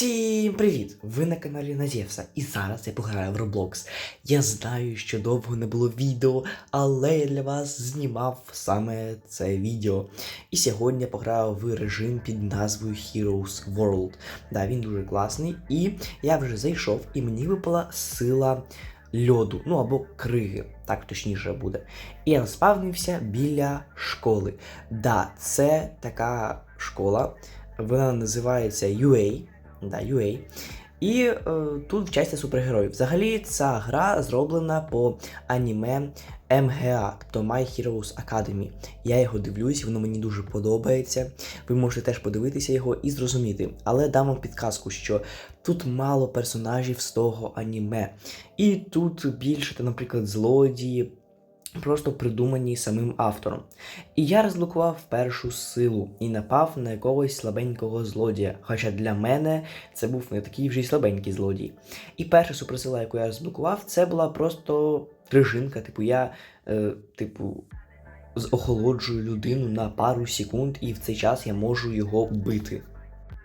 Всім привіт! Ви на каналі Назєвса, і зараз я пограю в Roblox. Я знаю, що довго не було відео, але я для вас знімав саме це відео. І сьогодні я пограю в режим під назвою Heroes World. Да, він дуже класний, і я вже зайшов, і мені випала сила льоду, ну або криги, так точніше буде. І я спавнився біля школи. Да, це така школа. Вона називається UA. Да, UA. І е, тут вчаться супергерої. Взагалі, ця гра зроблена по аніме МГА, тобто My Heroes Academy. Я його дивлюсь, воно мені дуже подобається. Ви можете теж подивитися його і зрозуміти. Але дам вам підказку, що тут мало персонажів з того аніме. І тут більше, наприклад, злодії, просто придумані самим автором. І я розблокував першу силу і напав на якогось слабенького злодія. Хоча для мене це був не такий вже й слабенький злодій. І перша суперсила, яку я розблокував, це була просто крижинка. Типу, я, е, типу, охолоджую людину на пару секунд, і в цей час я можу його вбити.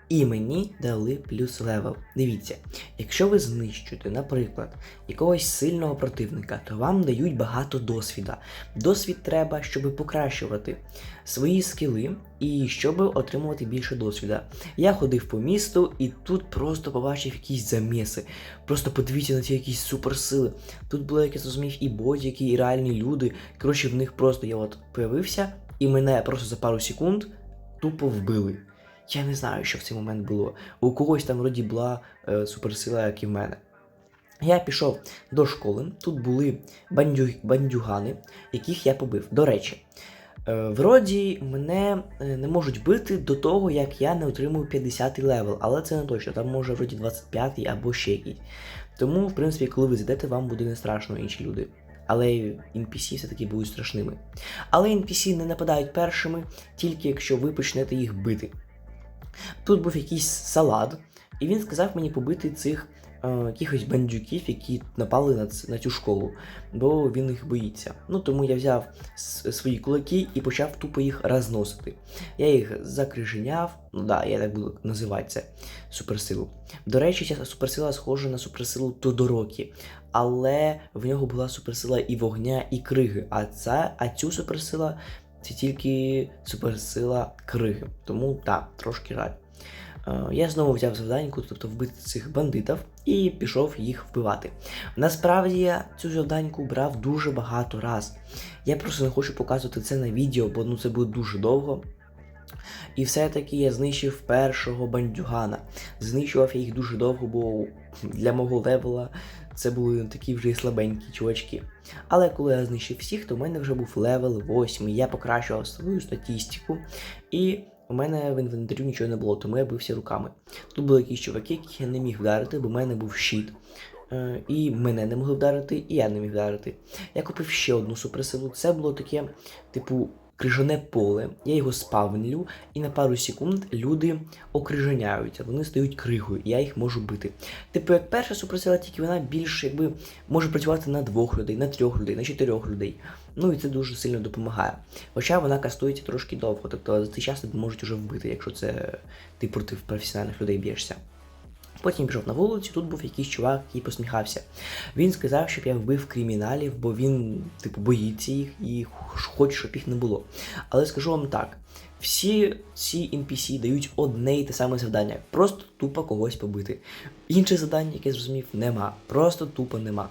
І мені дали плюс левел. Дивіться, якщо ви знищуєте, наприклад, якогось сильного противника, то вам дають багато досвіда. Досвід треба, щоб покращувати свої скіли і щоб отримувати більше досвіда. Я ходив по місту і тут просто побачив якісь заміси. Просто подивіться на ці якісь суперсили. Тут було, як я зрозумів, і бодяки, і реальні люди. Коротше, в них просто я от появився, і мене просто за пару секунд тупо вбили. Я не знаю, що в цей момент було. У когось там вроді була е, суперсила, як і в мене. Я пішов до школи, тут були бандю... бандюгани, яких я побив. До речі, е, вроді мене е, не можуть бити до того, як я не отримую 50-й левел, але це не точно, там може вроді 25 або ще якийсь. Тому, в принципі, коли ви зайдете, вам буде не страшно інші люди. Але NPC все-таки будуть страшними. Але NPC не нападають першими, тільки якщо ви почнете їх бити. Тут був якийсь салат, і він сказав мені побити цих е, якихось бандюків, які напали на, на цю школу, бо він їх боїться. Ну тому я взяв свої кулаки і почав тупо їх розносити. Я їх закриженяв, ну да, я так буду називати це суперсилу. До речі, ця суперсила схожа на суперсилу Тодорокі, але в нього була суперсила і вогня, і криги. А ця, а цю суперсила це тільки суперсила криги. Тому так, трошки жаль. Е, Я знову взяв завданьку, тобто вбити цих бандитів, і пішов їх вбивати. Насправді я цю завданьку брав дуже багато раз. Я просто не хочу показувати це на відео, бо ну це буде дуже довго. І все-таки я знищив першого бандюгана. Знищував я їх дуже довго, бо для мого левела це були такі вже слабенькі чувачки. Але коли я знищив всіх, то в мене вже був левел 8, я покращував свою статистику, і у мене в інвентарі нічого не було, тому я бився руками. Тут були якісь чуваки, яких я не міг вдарити, бо в мене був щит. Е, І мене не могли вдарити, і я не міг вдарити. Я купив ще одну суперсилу. Це було таке, типу, крижане поле. Я його спавнлю, і на пару секунд люди окриженяються, вони стають кригою, я їх можу бити. Типу, як перша суперсила, тільки вона більш якби може працювати на двох людей, на трьох людей, на чотирьох людей. Ну і це дуже сильно допомагає. Хоча вона кастується трошки довго, тобто за цей час тебе можуть уже вбити, якщо це ти проти професіональних людей б'єшся. Потім пішов на вулицю, тут був якийсь чувак, який посміхався. Він сказав, щоб я вбив криміналів, бо він, типу, боїться їх і хоче, щоб їх не було. Але скажу вам так: всі ці NPC дають одне і те саме завдання, просто тупо когось побити. Інше завдання, яке зрозумів, нема. Просто тупо нема.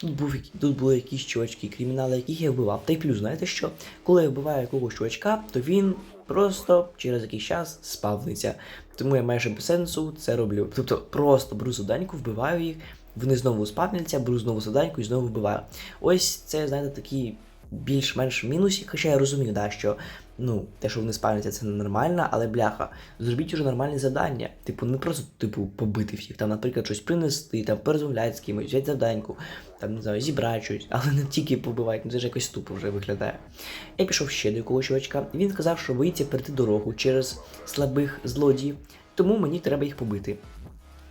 Тут, був, тут були якісь чувачки, кримінали, яких я вбивав. Та й плюс, знаєте що? Коли я вбиваю якогось чувачка, то він просто через якийсь час спавниться. Тому я майже без сенсу це роблю. Тобто просто беру завданьку, вбиваю їх, вони знову спавняться, беру знову завданьку і знову вбиваю. Ось це, знаєте, такі більш-менш мінусі, хоча я розумію, да, що ну, те, що вони спавняться, це нормально, але бляха, зробіть уже нормальні завдання. Типу, не просто, типу, побити всіх, там, наприклад, щось принести, там, порозмовляти з кимось, взяти завданьку, там, не знаю, зібрати щось, але не тільки побивати, ну це ж якось тупо вже виглядає. Я пішов ще до якогось чувачка, і він сказав, що боїться перейти дорогу через слабих злодіїв, тому мені треба їх побити.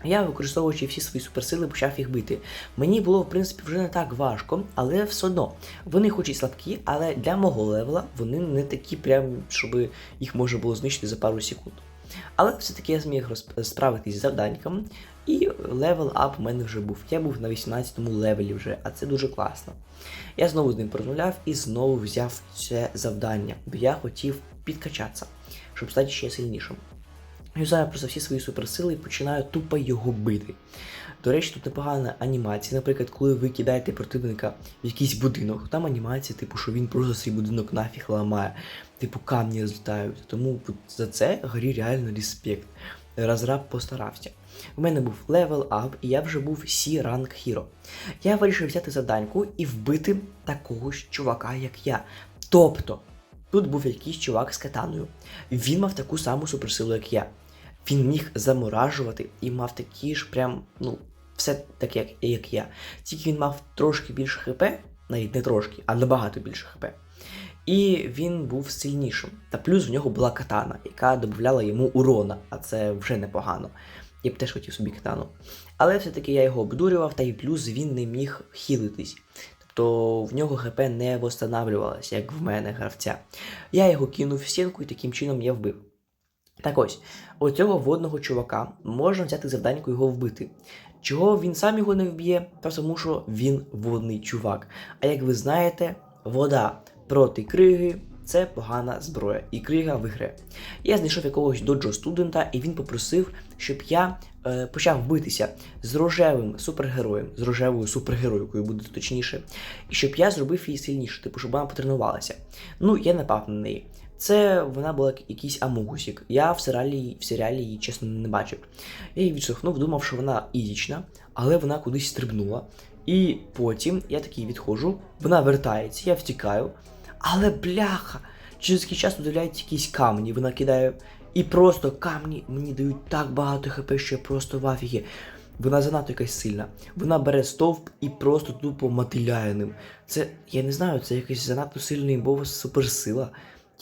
Я, використовуючи всі свої суперсили, почав їх бити. Мені було, в принципі, вже не так важко, але все одно. Вони хоч і слабкі, але для мого левела вони не такі, прям, щоб їх можна було знищити за пару секунд. Але все-таки я зміг справитись з завданьком, і левел ап у мене вже був. Я був на 18-му левелі вже, а це дуже класно. Я знову з ним порозмовляв і знову взяв це завдання, бо я хотів підкачатися, щоб стати ще сильнішим. Юзаю просто всі свої суперсили і починаю тупо його бити. До речі, тут непогана анімація. Наприклад, коли ви кидаєте противника в якийсь будинок, там анімація, типу, що він просто свій будинок нафіг ламає, типу камні злітають. Тому за це горі реально респект. Разраб постарався. У мене був левел ап, і я вже був C ранг Hero. Я вирішив взяти завданьку і вбити такого ж чувака, як я. Тобто, тут був якийсь чувак з катаною. Він мав таку саму суперсилу, як я. Він міг заморажувати і мав такі ж прям, ну, все таке, як, як я. Тільки він мав трошки більше хп, навіть не трошки, а набагато більше хп. І він був сильнішим. Та плюс в нього була катана, яка додавала йому урона, а це вже непогано. Я б теж хотів собі катану. Але все-таки я його обдурював, та й плюс він не міг хілитись. Тобто в нього ХП не восстанавлювалося, як в мене гравця. Я його кинув в стінку і таким чином я вбив. Так ось, у цього водного чувака можна взяти завданьку його вбити. Чого він сам його не вб'є, тому що він водний чувак. А як ви знаєте, вода проти криги це погана зброя, і крига виграє. Я знайшов якогось доджо студента, і він попросив, щоб я е, почав битися з рожевим супергероєм, з рожевою супергеройкою, буде точніше, і щоб я зробив її сильніше, типу, щоб вона потренувалася. Ну, я напав на неї. Це вона була якийсь амогусік. Я в серіалі, в серіалі її чесно не бачив. Я її відштовхнув, думав, що вона ізічна, але вона кудись стрибнула. І потім я такий відходжу, вона вертається, я втікаю. Але бляха! Через який час додають якісь камні, вона кидає. І просто камні мені дають так багато хп, що я просто в афігі. Вона занадто якась сильна. Вона бере стовп і просто тупо мотиляє ним. Це, я не знаю, це якась занадто сильна імбова суперсила.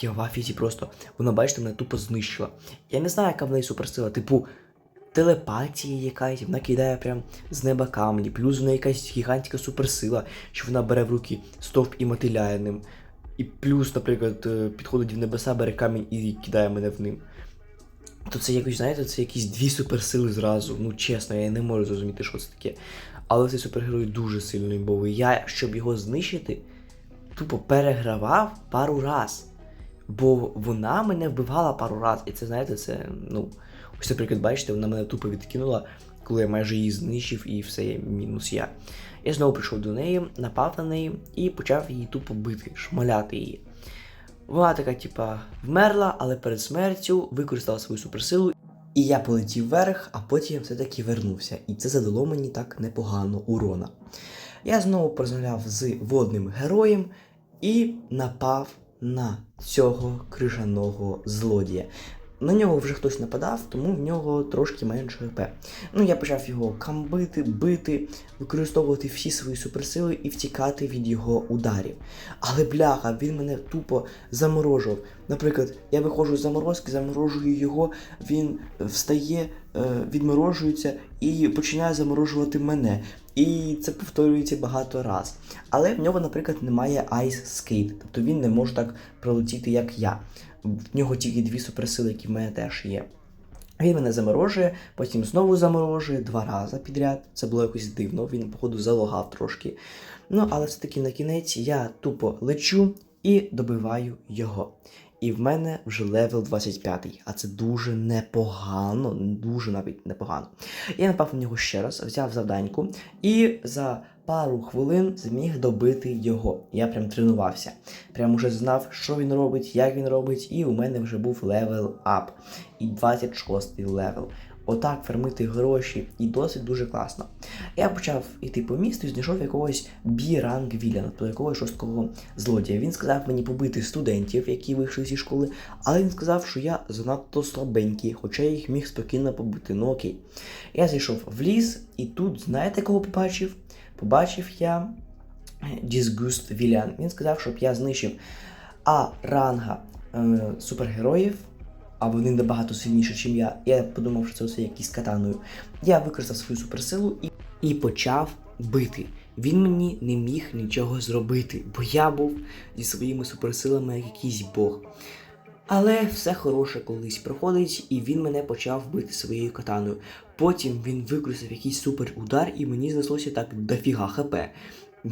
Я в афізі просто. Вона, бачите, мене тупо знищила. Я не знаю, яка в неї суперсила. Типу, телепатія якась, вона кидає прям з неба камні, плюс в неї якась гігантська суперсила, що вона бере в руки стовп і мотиляє ним. І плюс, наприклад, е, підходить в небеса, бере камінь і кидає мене в ним. То це якось, знаєте, це якісь дві суперсили зразу. Ну, чесно, я не можу зрозуміти, що це таке. Але цей супергерой дуже сильно імбовий. Я, щоб його знищити, тупо перегравав пару раз. Бо вона мене вбивала пару раз. І це, знаєте, це, ну. Ось, наприклад, бачите, вона мене тупо відкинула, коли я майже її знищив, і все є мінус я. Я знову прийшов до неї, напав на неї і почав її тупо бити, шмаляти її. Вона така, типа, вмерла, але перед смертю використала свою суперсилу. І я полетів вверх, а потім все-таки вернувся. І це задало мені так непогано урона. Я знову порозмовляв з водним героєм і напав на цього крижаного злодія. На нього вже хтось нападав, тому в нього трошки менше ХП. Ну, я почав його камбити, бити, використовувати всі свої суперсили і втікати від його ударів. Але бляха, він мене тупо заморожував. Наприклад, я виходжу з заморозки, заморожую його, він встає, е, відморожується і починає заморожувати мене. І це повторюється багато раз. Але в нього, наприклад, немає Ice Skate, тобто він не може так пролетіти, як я. В нього тільки дві суперсили, які в мене теж є. Він мене заморожує, потім знову заморожує два рази підряд. Це було якось дивно, він, походу, залогав трошки. Ну, але все-таки на кінець я тупо лечу і добиваю його. І в мене вже левел 25, а це дуже непогано, дуже навіть непогано. Я напав на нього ще раз, взяв завданьку і за пару хвилин зміг добити його. Я прям тренувався. Прям уже знав, що він робить, як він робить, і у мене вже був левел ап. І 26 левел. Отак фермити гроші і досить дуже класно. Я почав іти по місту і знайшов якогось бі-ранг Віляна, тобто якогось шорсткого злодія. Він сказав мені побити студентів, які вийшли зі школи, але він сказав, що я занадто слабенький, хоча я їх міг спокійно побити. Ну окей. Я зайшов в ліс, і тут, знаєте, кого побачив? Побачив я Дізгуст Вілян. Він сказав, щоб я знищив А ранга е, супергероїв, а вони набагато сильніші, ніж я. Я подумав, що це все якісь катаною. Я використав свою суперсилу і, і почав бити. Він мені не міг нічого зробити, бо я був зі своїми суперсилами як якийсь бог. Але все хороше колись проходить, і він мене почав бити своєю катаною. Потім він використав якийсь супер удар, і мені знеслося так дофіга хп,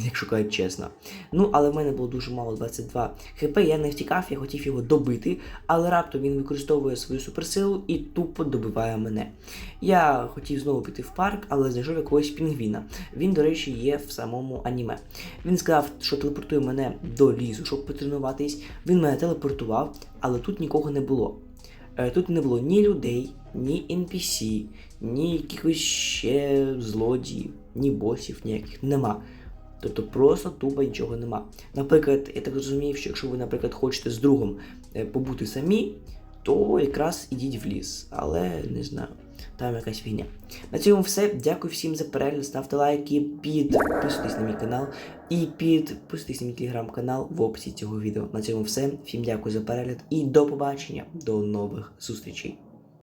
якщо кажуть чесно. Ну, але в мене було дуже мало 22 хп, я не втікав, я хотів його добити, але раптом він використовує свою суперсилу і тупо добиває мене. Я хотів знову піти в парк, але знайшов якогось пінгвіна. Він, до речі, є в самому аніме. Він сказав, що телепортує мене до лізу, щоб потренуватись. Він мене телепортував, але тут нікого не було. Е, Тут не було ні людей, ні NPC, ні якихось ще злодіїв, ні босів ніяких. Нема. Тобто просто тупо нічого нема. Наприклад, я так зрозумів, що якщо ви, наприклад, хочете з другом е, побути самі, то якраз ідіть в ліс. Але не знаю, там якась фігня. На цьому все. Дякую всім за перегляд. Ставте лайки, підписуйтесь на мій канал і підписуйтесь на мій телеграм-канал в описі цього відео. На цьому все. Всім дякую за перегляд і до побачення, до нових зустрічей.